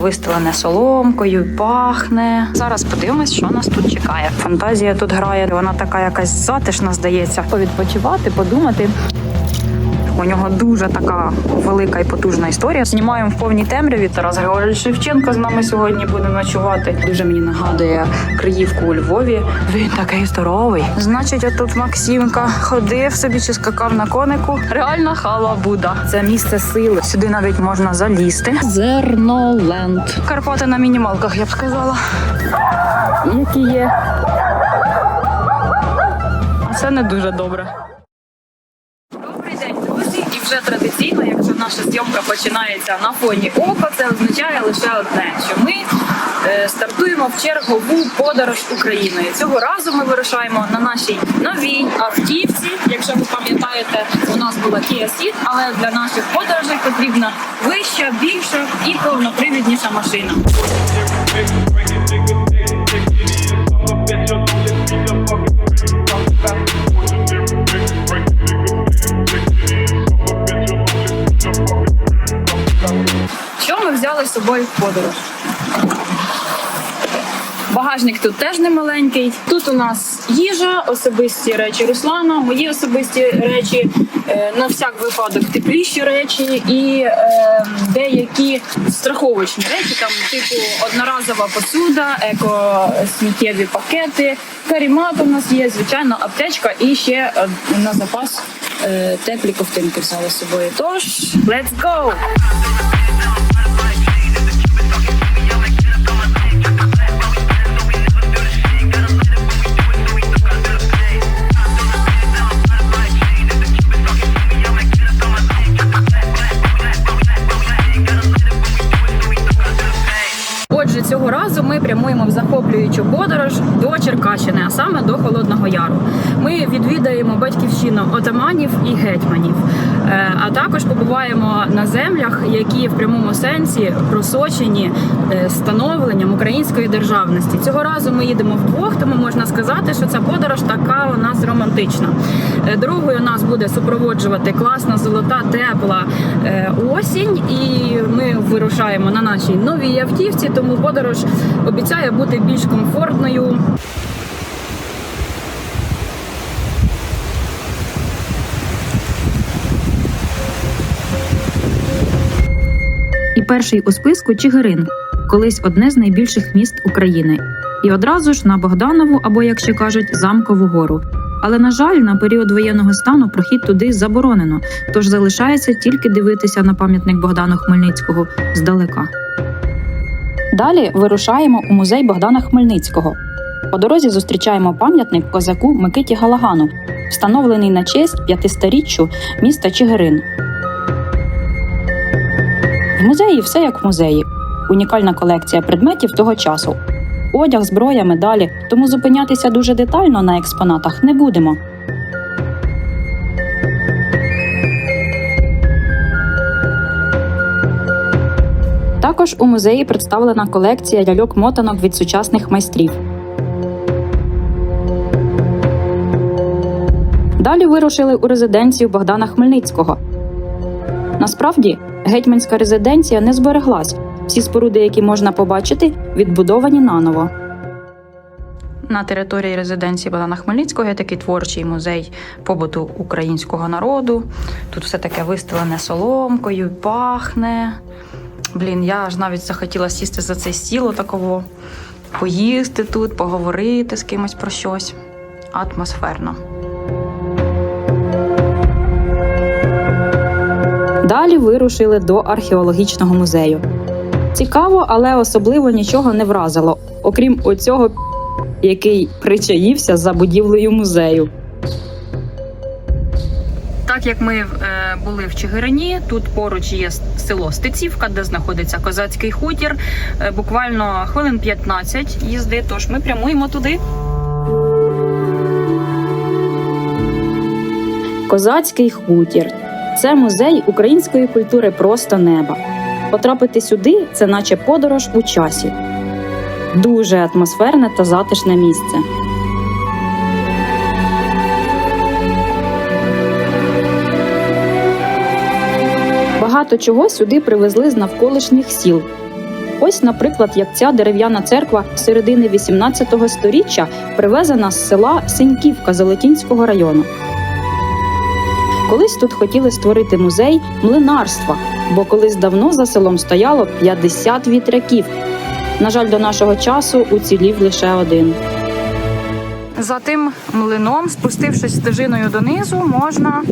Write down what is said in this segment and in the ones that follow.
Вистелене соломкою, пахне. Зараз подивимось, що нас тут чекає. Фантазія тут грає. Вона така якась затишна, здається. Повідпочивати, подумати. У нього дуже така велика і потужна історія. Знімаємо в повній темряві. Тарас Григорович Шевченко з нами сьогодні буде ночувати. Дуже мені нагадує Криївку у Львові. Він такий здоровий. Значить, отут Максимка ходив собі чи скакав на конику. Реальна халабуда. Це місце сили. Сюди навіть можна залізти. Зерноленд. Карпати на мінімалках, я б сказала. Які є. А Це не дуже добре. Добрий день, друзі! І вже традиційно, якщо наша зйомка починається на фоні ока, це означає лише одне, що ми е, стартуємо в чергову подорож Україною. Цього разу ми вирушаємо на нашій новій автівці. Якщо ви пам'ятаєте, у нас була Kia Ceed, але для наших подорожей потрібна вища, більша і повнопривідніша машина. Взяли з собою в подорож? Багажник тут теж не маленький. Тут у нас їжа, особисті речі Руслана, мої особисті речі, е, на всяк випадок тепліші речі і е, деякі страховочні речі, там типу одноразова посуда, еко-сміттєві пакети, карімат у нас є, звичайно, аптечка і ще е, на запас е, теплі ковтинки взяли з собою. Тож, let's go! Отаманів і гетьманів, Е, а також побуваємо на землях, які в прямому сенсі просочені е, становленням української державності. Цього разу ми їдемо вдвох, тому можна сказати, що ця подорож така у нас романтична. Е, Дорогою нас буде супроводжувати класна, золота, тепла осінь, і ми вирушаємо на нашій новій автівці, тому подорож обіцяє бути більш комфортною. Перший у списку Чигирин, колись одне з найбільших міст України. І одразу ж на Богданову, або як ще кажуть, замкову гору. Але на жаль, на період воєнного стану прохід туди заборонено, тож залишається тільки дивитися на пам'ятник Богдану Хмельницького здалека. Далі вирушаємо у музей Богдана Хмельницького. По дорозі зустрічаємо пам'ятник козаку Микиті Галагану, встановлений на честь 500-річчю міста Чигирин. В музеї все як в музеї. Унікальна колекція предметів того часу. Одяг, зброя, медалі, тому зупинятися дуже детально на експонатах не будемо. Також у музеї представлена колекція ляльок-мотанок від сучасних майстрів. Далі вирушили у резиденцію Богдана Хмельницького. Насправді, гетьманська резиденція не збереглась. Всі споруди, які можна побачити, відбудовані наново. На території резиденції Богдана Хмельницького є такий творчий музей побуту українського народу. Тут все таке вистелене соломкою, пахне. Блін, я аж навіть захотіла сісти за цей стіл такого, поїсти тут, поговорити з кимось про щось. Атмосферно. Далі вирушили до археологічного музею. Цікаво, але особливо нічого не вразило, окрім оцього, який причаївся за будівлею музею. Так як ми е, були в Чигирині, тут поруч є село Стецівка, де знаходиться козацький хутір. Е, буквально хвилин 15 їзди, тож ми прямуємо туди. Козацький хутір це музей української культури просто неба. Потрапити сюди це наче подорож у часі. Дуже атмосферне та затишне місце. Багато чого сюди привезли з навколишніх сіл, Ось, наприклад, як ця дерев'яна церква середини 18 століття привезена з села Синьківка Золотінського району. Колись тут хотіли створити музей млинарства, бо колись давно за селом стояло 50 вітряків. На жаль, до нашого часу уцілів лише один. За тим млином, спустившись стежиною донизу, можна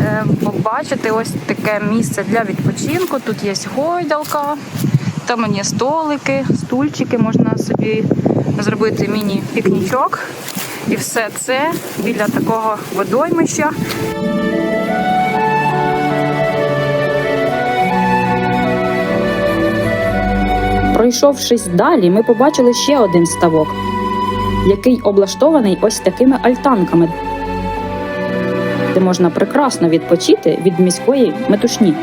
е, побачити ось таке місце для відпочинку. Тут є гойдалка, там є столики, стульчики, можна собі зробити міні-пікнічок. І все це біля такого водоймища. Пройшовшись далі, ми побачили ще один ставок, який облаштований ось такими альтанками, де можна прекрасно відпочити від міської метушні.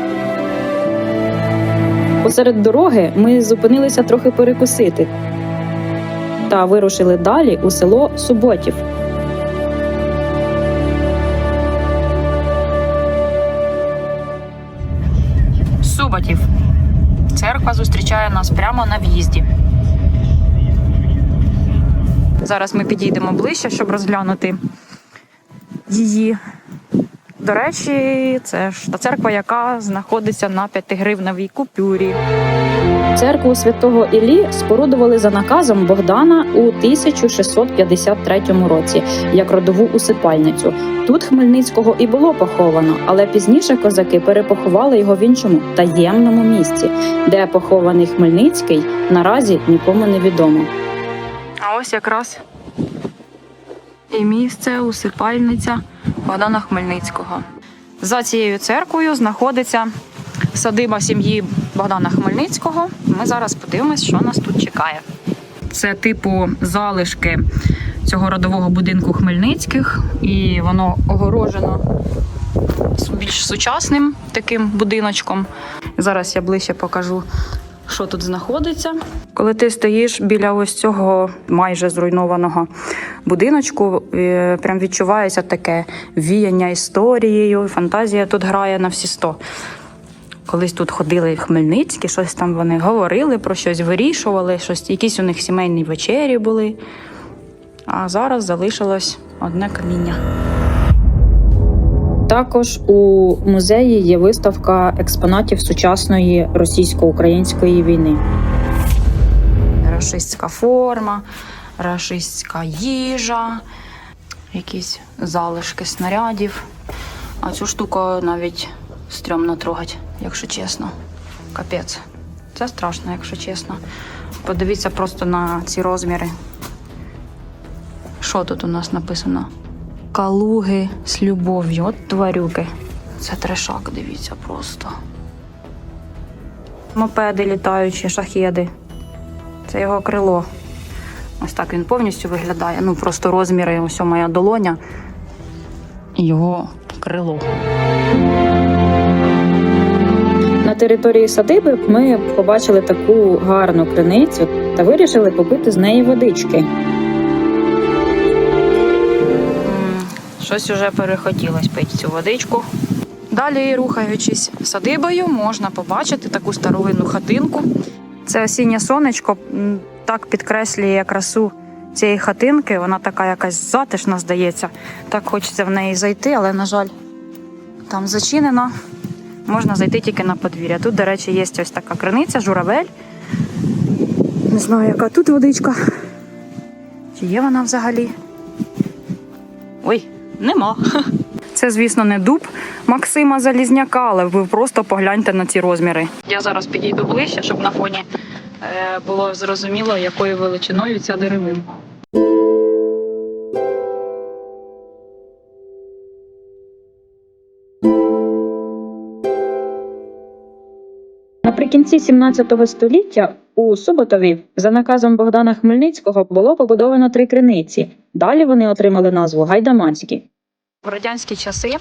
Посеред дороги ми зупинилися трохи перекусити та вирушили далі у село Суботів. Суботів. Церква зустрічає нас прямо на в'їзді. Зараз ми підійдемо ближче, щоб розглянути її. До речі, це ж та церква, яка знаходиться на 5-гривневій купюрі. Церкву святого Іллі спорудували за наказом Богдана у 1653 році як родову усипальницю. Тут Хмельницького і було поховано, але пізніше козаки перепоховали його в іншому таємному місці, де похований Хмельницький наразі нікому не відомо. А ось якраз і місце усипальниця Богдана Хмельницького. За цією церквою знаходиться садиба сім'ї Богдана Хмельницького. Ми зараз подивимось, що нас тут чекає. Це типу залишки цього родового будинку Хмельницьких, і воно огорожено більш сучасним таким будиночком. Зараз я ближче покажу, що тут знаходиться. Коли ти стоїш біля ось цього майже зруйнованого будиночку, е, прям відчувається таке віяння історією. Фантазія тут грає на всі сто. Колись тут ходили хмельницькі, щось там вони говорили про щось, вирішували, щось, якісь у них сімейні вечері були. А зараз залишилось одне каміння. Також у музеї є виставка експонатів сучасної російсько-української війни. Рашистська форма, рашистська їжа, якісь залишки снарядів. А цю штуку навіть стрьомно трогати, якщо чесно. Капець. Це страшно, якщо чесно. Подивіться просто на ці розміри. Що тут у нас написано? Калуги з любов'ю. От тварюки. Це трешак, дивіться просто. Мопеди літаючі, шахеди. Це його крило. Ось так він повністю виглядає. Ну, просто розміри, ось моя долоня. Його крило. Території садиби ми побачили таку гарну криницю та вирішили попити з неї водички. Щось уже перехотілось пити цю водичку. Далі, рухаючись садибою, можна побачити таку старовинну хатинку. Це осіннє сонечко так підкреслює красу цієї хатинки. Вона така якась затишна, здається. Так хочеться в неї зайти, але, на жаль, там зачинено. Можна зайти тільки на подвір'я. Тут, до речі, є ось така криниця, журавель. Не знаю, яка тут водичка. Чи є вона взагалі? Ой, нема. Це, звісно, не дуб Максима Залізняка, але ви просто погляньте на ці розміри. Я зараз підійду ближче, щоб на фоні е, було зрозуміло, якою величиною ця деревина. Наприкінці 17 століття у Суботові за наказом Богдана Хмельницького було побудовано три криниці. Далі вони отримали назву Гайдаманські. В радянські часи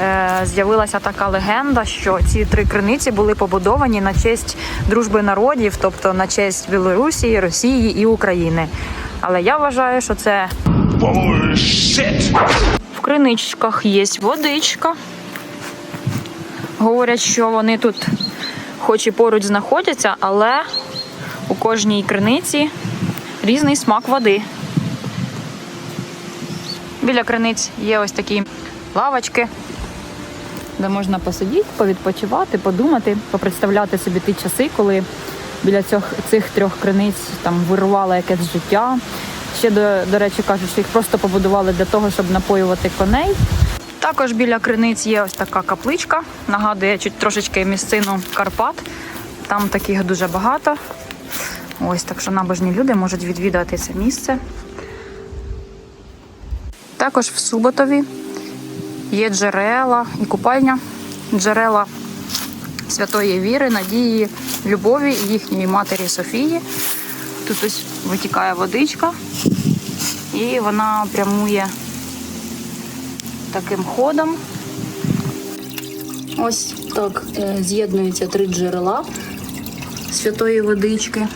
е, з'явилася така легенда, що ці три криниці були побудовані на честь дружби народів, тобто на честь Білорусі, Росії і України. Але я вважаю, що це Bullshit! в криничках є водичка. Говорять, що вони тут, хоч і поруч знаходяться, але У кожній криниці різний смак води. Біля криниць є ось такі лавочки, де можна посидіти, повідпочивати, подумати, попредставляти собі ті часи, коли біля цих, цих трьох криниць там вирувало якесь життя. Ще, до, до речі, кажуть, що їх просто побудували для того, щоб напоювати коней. Також біля криниць є ось така капличка, нагадує чуть трошечки місцину Карпат. Там таких дуже багато. Ось так що набожні люди можуть відвідати це місце. Також в Суботові є джерела і купальня, джерела святої віри, надії, любові їхньої матері Софії. Тут ось витікає водичка, і вона прямує таким ходом. Ось так е, з'єднуються три джерела святої водички.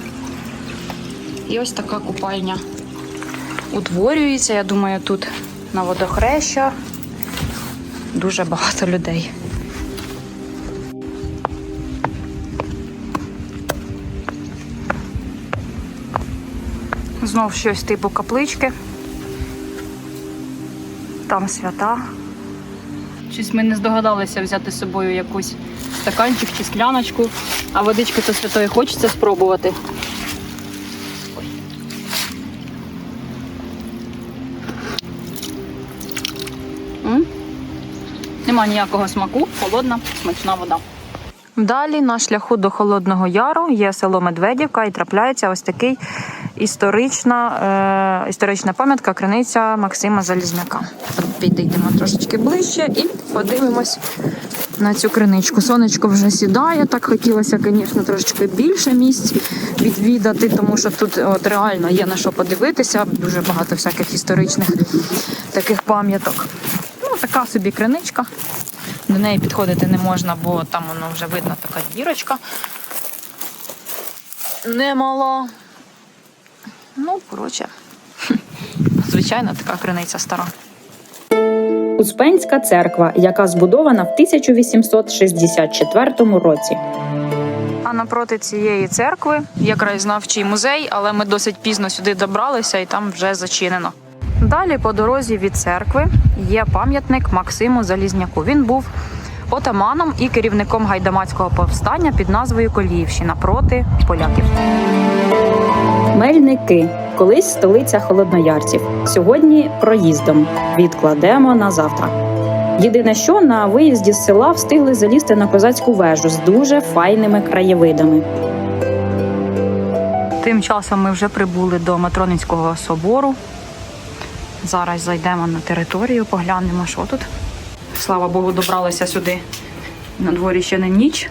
І ось така купальня утворюється. Я думаю, тут на водохреща дуже багато людей. Знов щось типу каплички. Там свята. Щось ми не здогадалися взяти з собою якусь стаканчик чи скляночку, а водички то святої хочеться спробувати. М? Нема ніякого смаку, холодна, смачна вода. Далі на шляху до Холодного Яру є село Медведівка і трапляється ось такий історична, е, історична пам'ятка криниця Максима Залізняка. Підійдемо трошечки ближче і подивимось на цю криничку. Сонечко вже сідає. Так хотілося, звісно, трошечки більше місць відвідати, тому що тут от реально є на що подивитися. Дуже багато всяких історичних таких пам'яток. Ну, така собі криничка. До неї підходити не можна, бо там воно вже видно така дірочка. Немало. Ну, коротше, звичайно, така криниця стара. Успенська церква, яка збудована в 1864 році. А напроти цієї церкви є краєзнавчий музей, але ми досить пізно сюди добралися і там вже зачинено. Далі по дорозі від церкви є пам'ятник Максиму Залізняку. Він був отаманом і керівником гайдамацького повстання під назвою Коліївщина проти поляків. Мельники колись столиця холодноярців. Сьогодні проїздом відкладемо на завтра. Єдине, що на виїзді з села встигли залізти на козацьку вежу з дуже файними краєвидами. Тим часом ми вже прибули до Матроницького собору. Зараз зайдемо на територію, поглянемо, що тут. Слава Богу, добралися сюди. На дворі ще не ніч.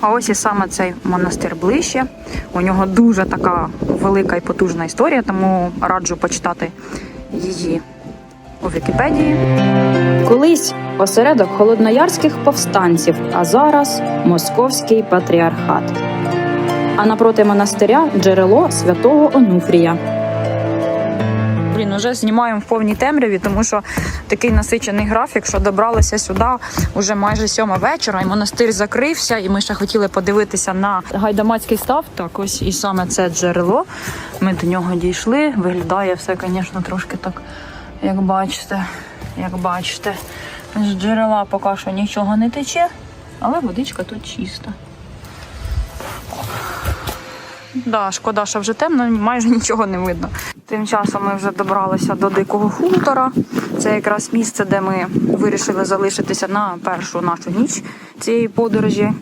А ось і саме цей монастир ближче. У нього дуже така велика і потужна історія, тому раджу почитати її у Вікіпедії. Колись осередок холодноярських повстанців, а зараз московський патріархат. А напроти монастиря джерело святого Онуфрія. Блін, уже знімаємо в повній темряві, тому що такий насичений графік, що добралися сюди уже майже сьома вечора, і монастир закрився, і ми ще хотіли подивитися на гайдамацький став. Так, ось і саме це джерело. Ми до нього дійшли. Виглядає все, звісно, трошки так, як бачите, як бачите. З джерела поки що нічого не тече, але водичка тут чиста. Да, шкода, що вже темно, майже нічого не видно. Тим часом ми вже добралися до дикого хутора. Це якраз місце, де ми вирішили залишитися на першу нашу ніч цієї подорожі.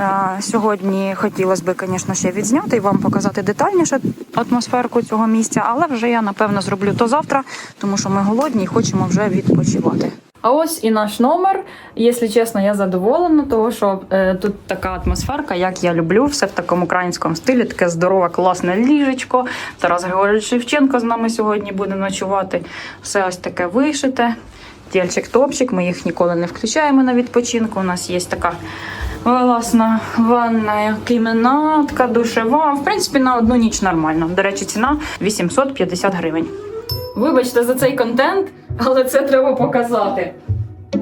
Е, Сьогодні хотілося б, звісно, ще відзняти і вам показати детальніше атмосферку цього місця, але вже я напевно зроблю то завтра, тому що ми голодні і хочемо вже відпочивати. А ось і наш номер. Якщо чесно, я задоволена, тому що е, тут така атмосферка, як я люблю, все в такому українському стилі, таке здорове, класне ліжечко. Тарас Григорович Шевченко з нами сьогодні буде ночувати. Все ось таке вишите. Тільчик-топчик, ми їх ніколи не включаємо на відпочинку. У нас є така власна ванна, кімнатка, душева. В принципі, на одну ніч нормально. До речі, ціна 850 гривень. Вибачте за цей контент, але це треба показати.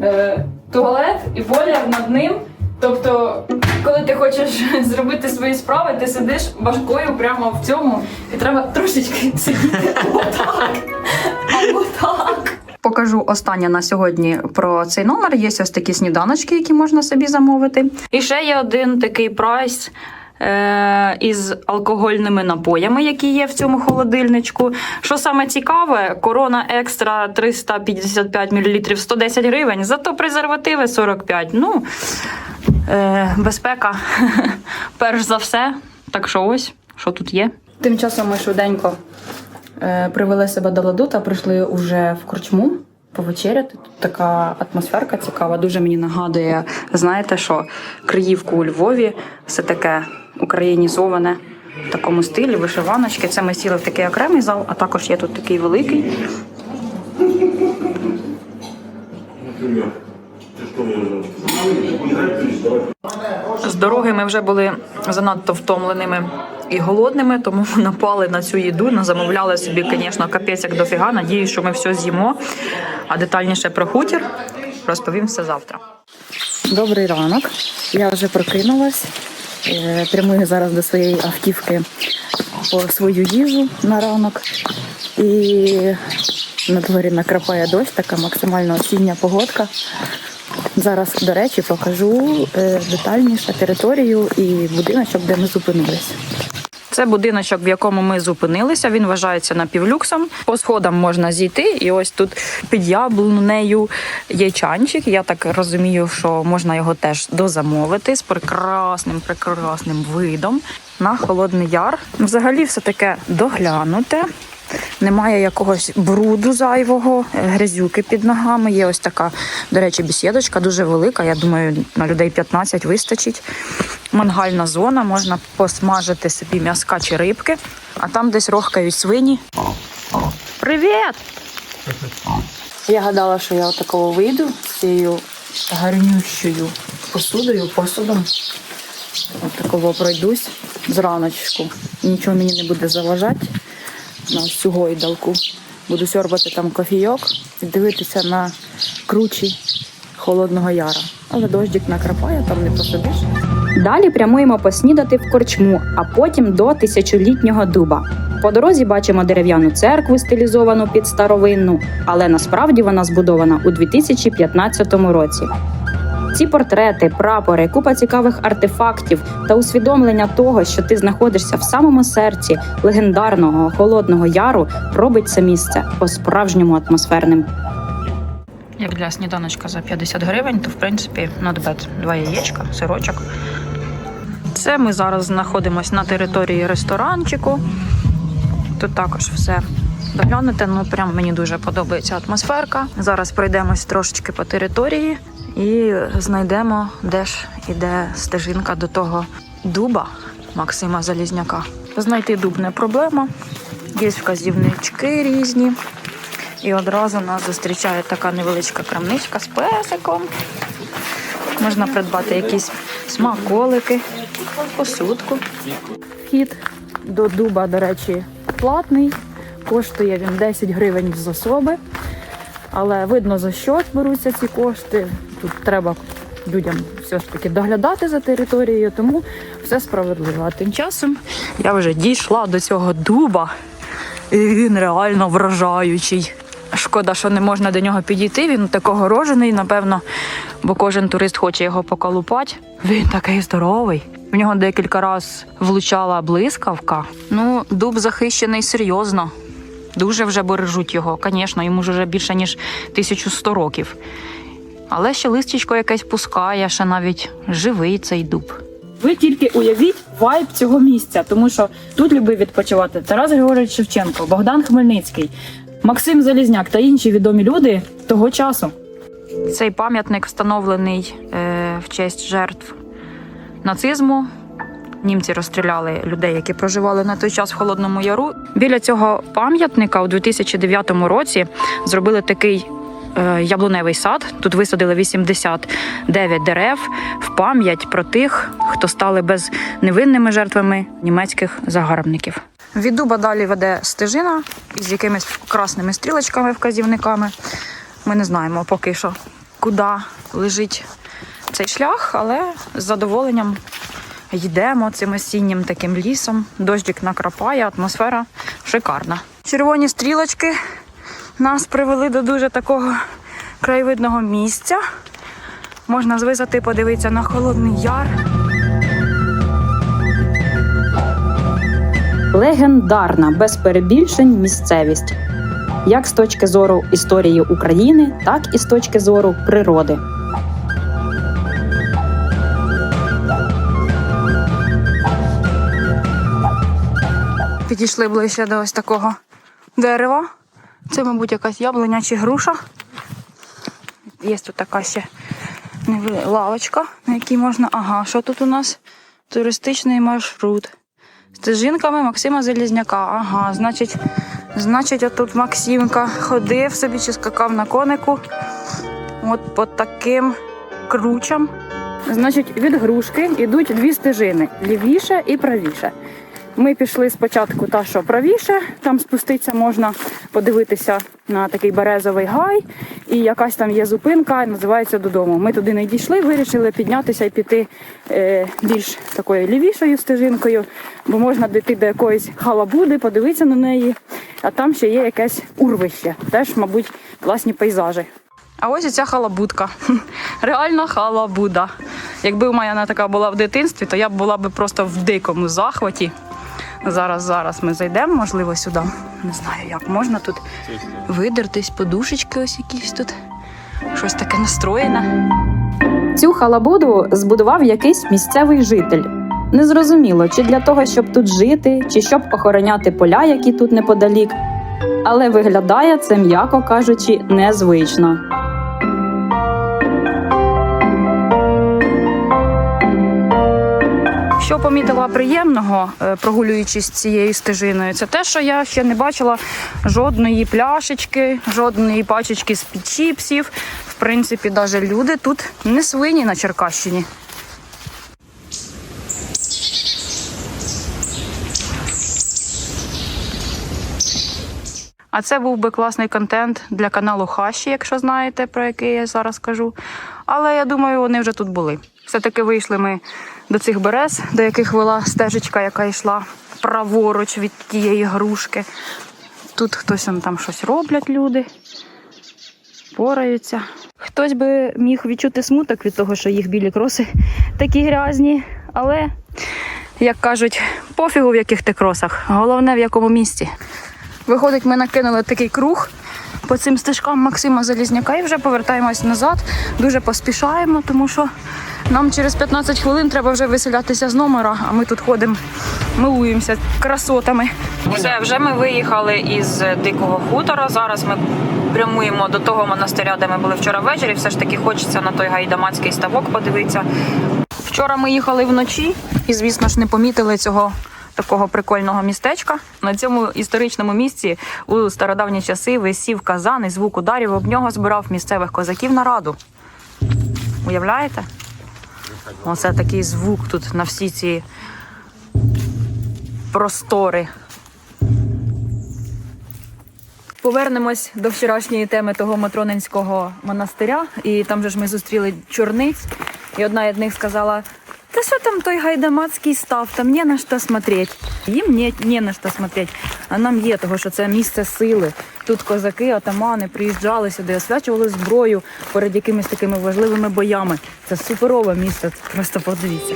Е, туалет і бойлер над ним. Тобто коли ти хочеш зробити свої справи, ти сидиш важкою прямо в цьому, і треба трошечки сидіти або так. Або так. Покажу останнє на сьогодні про цей номер. Є ось такі сніданочки, які можна собі замовити. І ще є один такий прайс. Е, Із алкогольними напоями, які є в цьому холодильничку. Що саме цікаве, корона екстра 355 мл 110 гривень, зато презервативи 45. Ну, е, безпека перш за все. Так що ось, що тут є. Тим часом ми швиденько е, привели себе до ладу та прийшли уже в корчму повечеряти. Тут така атмосферка цікава. Дуже мені нагадує, знаєте що, Криївку у Львові, все таке українізоване в такому стилі, вишиваночки. Це ми сіли в такий окремий зал, а також є тут такий великий. З дороги ми вже були занадто втомленими і голодними, тому напали на цю їду, на- замовляли собі, звісно, капець як дофіга. Надіюсь, що ми все з'їмо. А детальніше про хутір розповім все завтра. Добрий ранок. Я вже прокинулась. Е, Прямую зараз до своєї автівки по свою їжу на ранок. І на дворі накрапає дощ, така максимально осіння погодка. Зараз, до речі, покажу е, детальніше територію і будиночок, де ми зупинилися. Це будиночок, в якому ми зупинилися. Він вважається напівлюксом. По сходам можна зійти, і ось тут під яблунею є чанчик. Я так розумію, що можна його теж дозамовити з прекрасним, прекрасним видом на холодний яр. Взагалі, все таке доглянуте. Немає якогось бруду зайвого, е, грязюки під ногами. Є ось така, до речі, бесідочка дуже велика. Я думаю, на людей 15 вистачить. Мангальна зона, можна посмажити собі м'яска чи рибки, а там десь рохкають свині. Привіт! Я гадала, що я отакого вийду з цією гарнющою посудою, посудом. От такого пройдусь зраночку. Нічого мені не буде заважати на цю гойдалку. Буду сьорбати там кофійок і дивитися на кручі холодного яра. Але дощик накрапає, там не посидиш. Далі прямуємо поснідати в корчму, а потім до тисячолітнього дуба. По дорозі бачимо дерев'яну церкву, стилізовану під старовинну, але насправді вона збудована у 2015 році. Ці портрети, прапори, купа цікавих артефактів та усвідомлення того, що ти знаходишся в самому серці легендарного холодного яру, робить це місце по-справжньому атмосферним. Як для сніданочка за 50 гривень, то в принципі надбет два яєчка, сирочок. Це ми зараз знаходимося на території ресторанчику. Тут також все доглянути. Ну прям мені дуже подобається атмосферка. Зараз пройдемось трошечки по території і знайдемо, де ж іде стежинка до того дуба Максима Залізняка. Знайти дуб не проблема. Є вказівнички різні. І одразу нас зустрічає така невеличка крамничка з песиком. Можна придбати якісь смаколики, посудку. Вхід до дуба, до речі, платний. Коштує він 10 гривень з особи. Але видно, за що беруться ці кошти. Тут треба людям все ж таки доглядати за територією, тому все справедливо. А тим часом я вже дійшла до цього дуба, і він реально вражаючий. Шкода, що не можна до нього підійти. Він такого рожений, напевно, бо кожен турист хоче його поколупати. Він такий здоровий. В нього декілька разів влучала блискавка. Ну, дуб захищений серйозно. Дуже вже бережуть його. Звісно, йому ж вже більше ніж 1100 років. Але ще листячко якесь пускає, ще навіть живий цей дуб. Ви тільки уявіть вайб цього місця, тому що тут любив відпочивати Тарас Григорович Шевченко, Богдан Хмельницький, Максим Залізняк та інші відомі люди того часу. Цей пам'ятник встановлений е, в честь жертв нацизму. Німці розстріляли людей, які проживали на той час в Холодному Яру. Біля цього пам'ятника у 2009 році зробили такий е, яблуневий сад. Тут висадили 89 дерев в пам'ять про тих, хто стали безневинними жертвами німецьких загарбників. Від дуба далі веде стежина із якимись красними стрілочками, вказівниками. Ми не знаємо поки що, куди лежить цей шлях, але з задоволенням йдемо цим осіннім таким лісом. Дощик накрапає, атмосфера шикарна. Червоні стрілочки нас привели до дуже такого краєвидного місця. Можна звисати, подивитися на холодний яр. Легендарна, без перебільшень місцевість. Як з точки зору історії України, так і з точки зору природи. Підійшли ближче до ось такого дерева. Це, мабуть, якась яблуня чи груша. Є тут така ще лавочка, на якій можна. Ага, що тут у нас? Туристичний маршрут. Стежинками Максима Залізняка. Ага, значить, значить, отут Максимка ходив собі чи скакав на конику. От по таким кручам. Значить, від грушки йдуть дві стежини лівіше і правіше. Ми пішли спочатку та, що правіше, там спуститися можна подивитися на такий березовий гай, і якась там є зупинка, називається додому. Ми туди не дійшли, вирішили піднятися і піти е, більш такою лівішою стежинкою, бо можна дійти до якоїсь халабуди, подивитися на неї, а там ще є якесь урвище, теж, мабуть, класні пейзажі. А ось і ця халабудка. Реальна халабуда. Якби в мене така була в дитинстві, то я була б просто в дикому захваті. Зараз, зараз ми зайдемо, можливо, сюди. Не знаю, як можна тут видертись, подушечки ось якісь тут. Щось таке настроєне. Цю халабуду збудував якийсь місцевий житель. Незрозуміло, чи для того, щоб тут жити, чи щоб охороняти поля, які тут неподалік. Але виглядає це, м'яко кажучи, незвично. Що помітила приємного, е, прогулюючись цією стежиною, це те, що я ще не бачила жодної пляшечки, жодної пачечки з під чіпсів. В принципі, навіть люди тут не свині на Черкащині. А це був би класний контент для каналу Хаші, якщо знаєте, про який я зараз кажу. Але я думаю, вони вже тут були. Все-таки вийшли ми до цих берез, до яких вела стежечка, яка йшла праворуч від тієї грушки. Тут хтось там щось роблять люди, пораються. Хтось би міг відчути смуток від того, що їх білі кроси такі грязні, але, як кажуть, пофігу в яких ти кросах, головне в якому місці. Виходить, ми накинули такий круг по цим стежкам Максима Залізняка і вже повертаємось назад. Дуже поспішаємо, тому що нам через 15 хвилин треба вже виселятися з номера, а ми тут ходимо, милуємося красотами. Все, вже ми виїхали із дикого хутора. Зараз ми прямуємо до того монастиря, де ми були вчора ввечері. Все ж таки хочеться на той гайдамацький ставок подивитися. Вчора ми їхали вночі і, звісно ж, не помітили цього такого прикольного містечка. На цьому історичному місці у стародавні часи висів казан і звук ударів об нього збирав місцевих козаків на раду. Уявляєте? Оце такий звук тут на всі ці простори. Повернемось до вчорашньої теми того Матронинського монастиря. І там же ж ми зустріли чорниць, і одна із них сказала: Та що там той гайдамацький став, там не на що смотреть. Їм не, не на що смотреть, а нам є, того, що це місце сили. Тут козаки, атамани приїжджали сюди, освячували зброю перед якимись такими важливими боями. Це суперове місце, просто подивіться.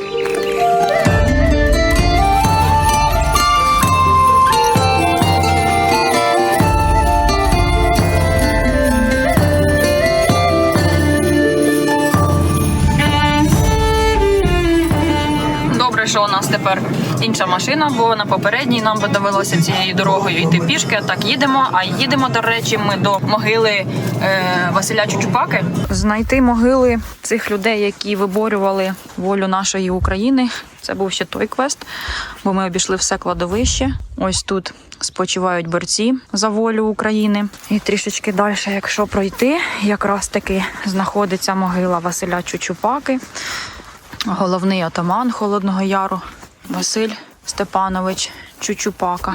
Добре, що у нас тепер інша машина, бо на попередній нам би довелося цією дорогою йти пішки. Так їдемо. А їдемо, до речі, ми до могили е, Василя Чучупаки. Знайти могили цих людей, які виборювали волю нашої України. Це був ще той квест, бо ми обійшли все кладовище. Ось тут спочивають борці за волю України. І трішечки далі, якщо пройти, якраз таки знаходиться могила Василя Чучупаки головний атаман Холодного Яру Василь Степанович Чучупака.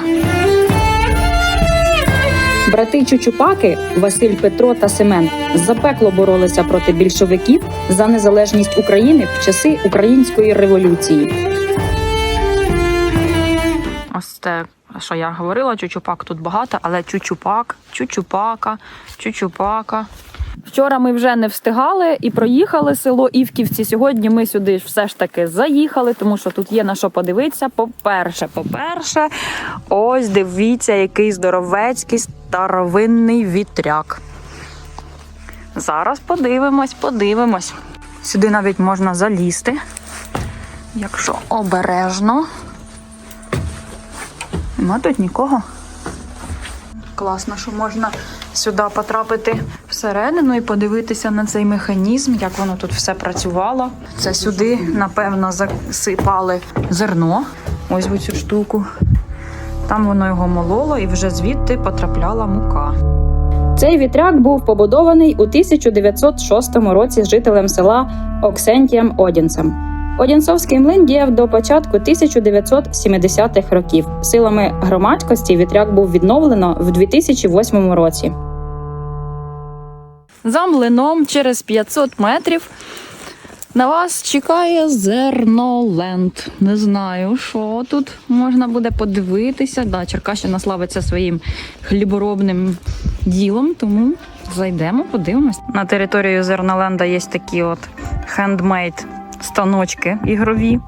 Брати Чучупаки Василь Петро та Семен запекло боролися проти більшовиків за незалежність України в часи української революції. Ось те, що я говорила, чучупак тут багато, але чучупак, чучупака, чучупака. Вчора ми вже не встигали і проїхали село Івківці. Сьогодні ми сюди все ж таки заїхали, тому що тут є на що подивитися. По-перше, по-перше, ось дивіться, який здоровецький старовинний вітряк. Зараз подивимось, подивимось. Сюди навіть можна залізти, якщо обережно. Нема тут нікого. Класно, що можна сюди потрапити всередину і подивитися на цей механізм, як воно тут все працювало. Це сюди, напевно, засипали зерно. Ось в цю штуку. Там воно його мололо і вже звідти потрапляла мука. Цей вітряк був побудований у 1906 році жителем села Оксентієм Одінцем. Одінцовський млин діяв до початку 1970-х років. Силами громадськості вітряк був відновлено в 2008 році. За млином через 500 метрів на вас чекає зерноленд. Не знаю, що тут можна буде подивитися. Да, Черкащина славиться своїм хліборобним ділом, тому зайдемо, подивимось. На територію зерноленда є такі от хендмейд станочки ігрові.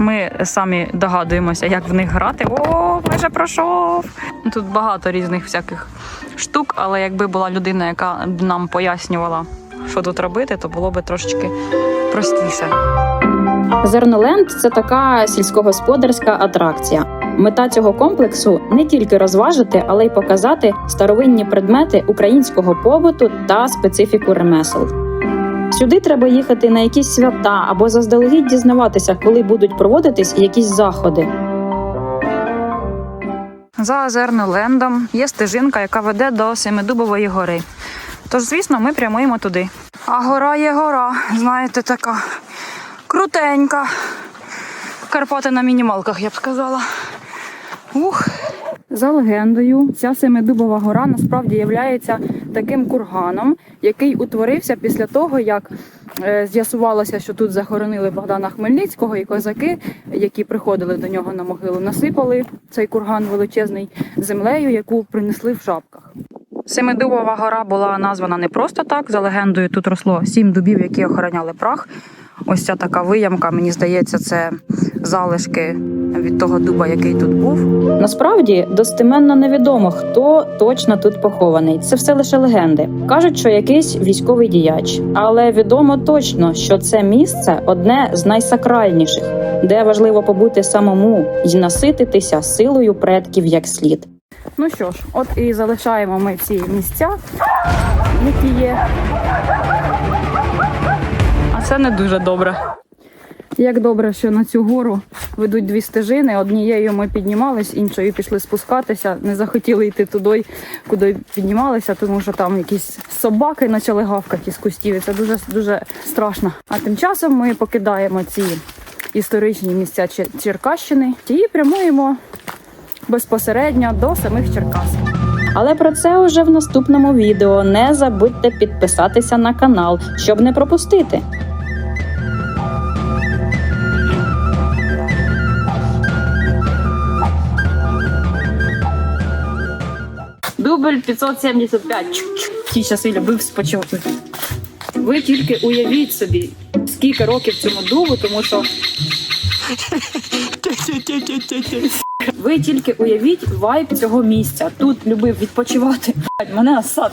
Ми самі догадуємося, як в них грати. О, майже пройшов. Тут багато різних всяких штук, але якби була людина, яка б нам пояснювала, що тут робити, то було б трошечки простіше. Зерноленд це така сільськогосподарська атракція. Мета цього комплексу не тільки розважити, але й показати старовинні предмети українського побуту та специфіку ремесел. Сюди треба їхати на якісь свята або заздалегідь дізнаватися, коли будуть проводитись якісь заходи. За Зернолендом є стежинка, яка веде до Семидубової гори. Тож, звісно, ми прямуємо туди. А гора є гора, знаєте, така крутенька. Карпати на мінімалках, я б сказала. Ух. За легендою, ця Семидубова гора насправді є таким курганом, який утворився після того, як е, з'ясувалося, що тут захоронили Богдана Хмельницького, і козаки, які приходили до нього на могилу, насипали цей курган величезний землею, яку принесли в шапках. Семидубова гора була названа не просто так. За легендою, тут росло сім дубів, які охороняли прах. Ось ця така виямка, мені здається, це залишки від того дуба, який тут був. Насправді достеменно невідомо, хто точно тут похований. Це все лише легенди. Кажуть, що якийсь військовий діяч, але відомо точно, що це місце одне з найсакральніших, де важливо побути самому і насититися силою предків як слід. Ну що ж, от і залишаємо ми ці місця, які є. Це не дуже добре. Як добре, що на цю гору ведуть дві стежини. Однією ми піднімались, іншою пішли спускатися. Не захотіли йти туди, куди піднімалися, тому що там якісь собаки почали гавкати із кустів. І це дуже дуже страшно. А тим часом ми покидаємо ці історичні місця Черкащини і прямуємо безпосередньо до самих Черкас. Але про це уже в наступному відео. Не забудьте підписатися на канал, щоб не пропустити. Дубль 575. В ті часи любив спочатку. Ви тільки уявіть собі, скільки років цьому дубу, тому що. Ви тільки уявіть вайб цього місця. Тут любив відпочивати. Мене осад